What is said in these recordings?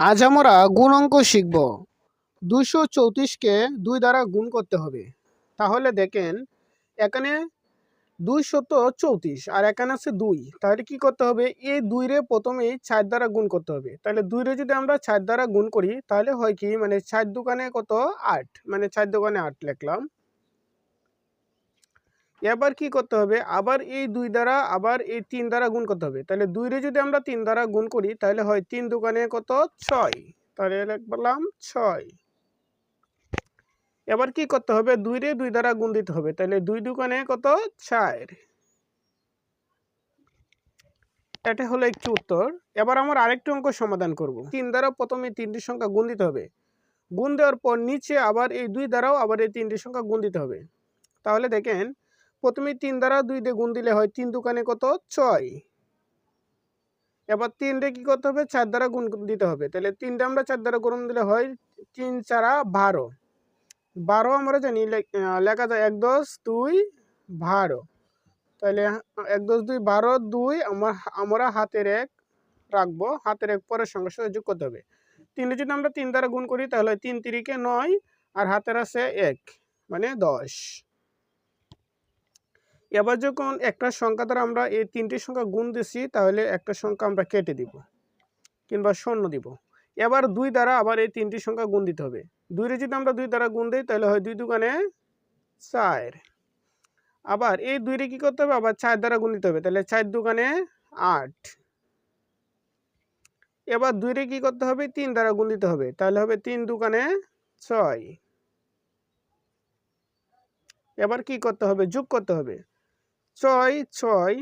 আজ আমরা গুণ অঙ্ক শিখব। দুশো চৌত্রিশকে দুই দ্বারা গুণ করতে হবে। তাহলে দেখেন, এখানে দুইশত চৌত্রিশ আর এখানে আছে দুই। তাহলে কি করতে হবে? এই দুই রে প্রথমেই চার দ্বারা গুণ করতে হবে। তাহলে দুই রে যদি আমরা চার দ্বারা গুণ করি, তাহলে হয় কি? মানে চার দোকানে কত? আট। মানে চার দোকানে আট লিখলাম। এবার কি করতে হবে? আবার এই দুই দ্বারা, আবার এই তিন দ্বারা গুণ করতে হবে। তাহলে দুইরে যদি আমরা তিন দ্বারা গুণ করি, তাহলে হয় তিন দোকানে কত? ছয়। তাহলে লিখলাম ছয়। এবার কি করতে হবে? দুইরে দুই দ্বারা গুণ দিতে হবে। তাহলে দুই দোকানে কত? চার। এটা হলো একটি উত্তর। এবার আমার আরেকটি অঙ্ক সমাধান করব। তিন দ্বারা প্রথমে তিনটি সংখ্যা গুণ দিতে হবে। গুণ দেওয়ার পর নিচে আবার এই দুই দ্বারাও আবার এই তিনটি সংখ্যা গুণ দিতে হবে। তাহলে দেখেন প্রথমে তিন দ্বারা দুই দিয়ে গুণ দিলে হয় তিন দোকানে কত? ছয়। এবার তিনটে কি করতে হবে? চার দ্বারা গুণ দিতে হবে। তাহলে তিনটে আমরা চার দ্বারা গুণ দিলে হয় তিন চারা বারো। বারো আমরা জানি লেখা যায় এক দশ দুই বারো। তাহলে এক দশ দুই বারো দুই আমার আমরা হাতের এক রাখব। হাতের এক পরের সঙ্গে সাথে যোগ করতে হবে। তিনটে যদি আমরা তিন দ্বারা গুণ করি তাহলে তিন তিরিকে নয় আর হাতের আছে এক মানে দশ। এবার যখন একটা সংখ্যা দ্বারা আমরা এই তিনটি সংখ্যা গুণ দিছি, তাহলে একটা সংখ্যা আমরা কেটে দিব কিংবা শূন্য দিব। এবার দুই দ্বারা আবার এই তিনটি সংখ্যা গুণ দিতে হবে। দুইরে যদি আমরা দুই দ্বারা গুণ দিই, তাহলে হয় দুই দোকানে চার। আবার এই দুইরে কি করতে হবে? আবার চার দ্বারা গুণ দিতে হবে, তাহলে চার দোকানে আট। এবার দুইরে কি করতে হবে? তিন দ্বারা গুণ দিতে হবে, তাহলে হবে তিন দোকানে ছয়। এবার কি করতে হবে? যোগ করতে হবে। ছয় ছয়।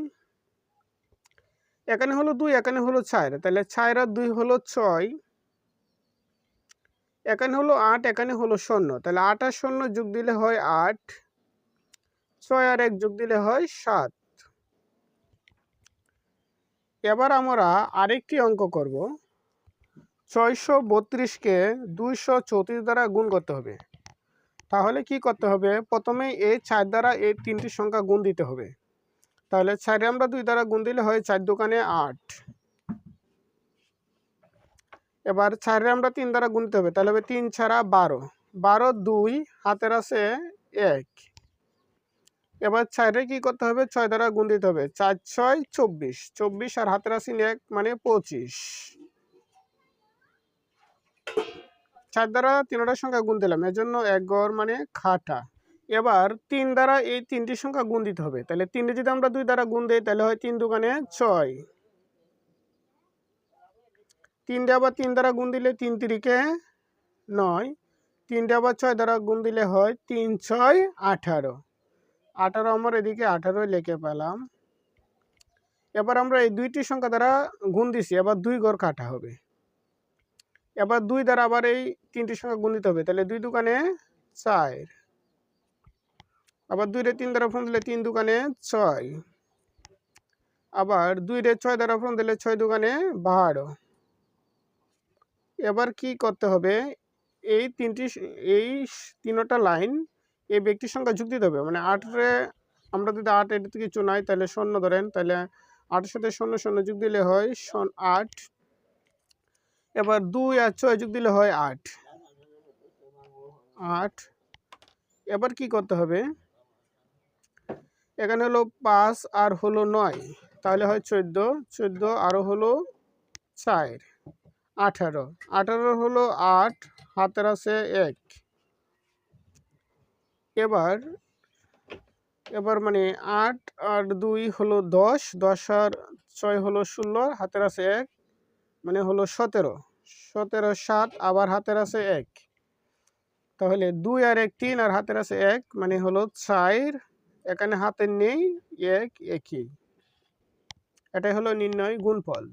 এখানে হলো দুই, এখানে হলো ছয় তাহলে ছয় আর দুই হলো ছয়। এখানে হলো আট, এখানে হলো শূন্য। তাহলে আট আর শূন্য যোগ দিলে হয় আট। ছয় আর এক যোগ দিলে হয় সাত। এবার আমরা আরেকটি অঙ্ক করব। ছয়শো বত্রিশকে দুইশো চৌত্রিশ দ্বারা গুণ করতে হবে। তাহলে কি করতে হবে? প্রথমে এই চার দ্বারা এই তিনটি সংখ্যা গুণ দিতে হবে। তাহলে চারে আমরা দুই দ্বারা গুণ দিলে হয় চার দোকানে আট। এবার চারে আমরা তিন দ্বারা গুনতে হবে, তাহলে হবে তিন ছাড়া বারো। বারো দুই, হাতের আছে এক। এবার চারে কি করতে হবে? ছয় দ্বারা গুণ দিতে হবে, চার ছয় চব্বিশ। চব্বিশ আর হাতের আছে এক মানে পঁচিশ। চার দ্বারা তিনটার সংখ্যা গুণ দিলাম এর জন্য এক গড় মানে খাটা। এবার তিন দ্বারা এই তিনটি সংখ্যা গুণ দিতে হবে। তাহলে তিনটে যদি আমরা দুই দ্বারা গুণ দিই, তাহলে হয় তিন দোকানে ছয়। তিনটে আবার তিন দ্বারা গুণ দিলে তিন তিরিকে নয়। তিনটে আবার ছয় দ্বারা গুণ দিলে হয় তিন ছয় আঠারো। আঠারো আমার এদিকে আঠারো লিখে পেলাম। এবার আমরা এই দুইটি সংখ্যা দ্বারা গুণ দিছি, এবার দুই গড় কাটা হবে। এবার দুই দ্বারা আবার এই তিনটি সংখ্যা গুণ দিতে হবে, তাহলে দুই দোকানে চার। আবার দুই রে তিন দ্বারা ফোন দিলে তিন দোকানে ছয়। আবার দুই রে ছয় দ্বারা ফোন দিলে ছয় দোকানে বারো। এবার কি করতে হবে? এই তিনটি এই তিনটা লাইন এই ব্যক্তির সংখ্যা যুক্তি দিতে হবে। মানে আটরে আমরা যদি আট এটা থেকে চুনাই তাহলে শূন্য ধরেন, তাহলে আটের সাথে শূন্য শূন্য যুগ দিলে হয় আট। এবার দুই আর ছয় যুগ দিলে হয় আট। আট। এবার কি করতে হবে? এখানে হলো পাঁচ আর হলো নয়। তাহলে হয় চোদ্দ। চোদ্দ আরও হলো চার। আঠারো। আঠারো হলো আট। হাতের আছে এক। এবার এবার মানে আট আর দুই হলো দশ। দশ আর ছয় হলো ষোলো। হাতের আছে এক। মানে হলো সতেরো। সতেরো সাত, আবার হাতের আছে এক। তাহলে দুই আর এক তিন আর হাতের আছে এক। মানে হলো চার। এখানে হাতের নেই এক একই এটাই হলো নির্ণয় গুণফল।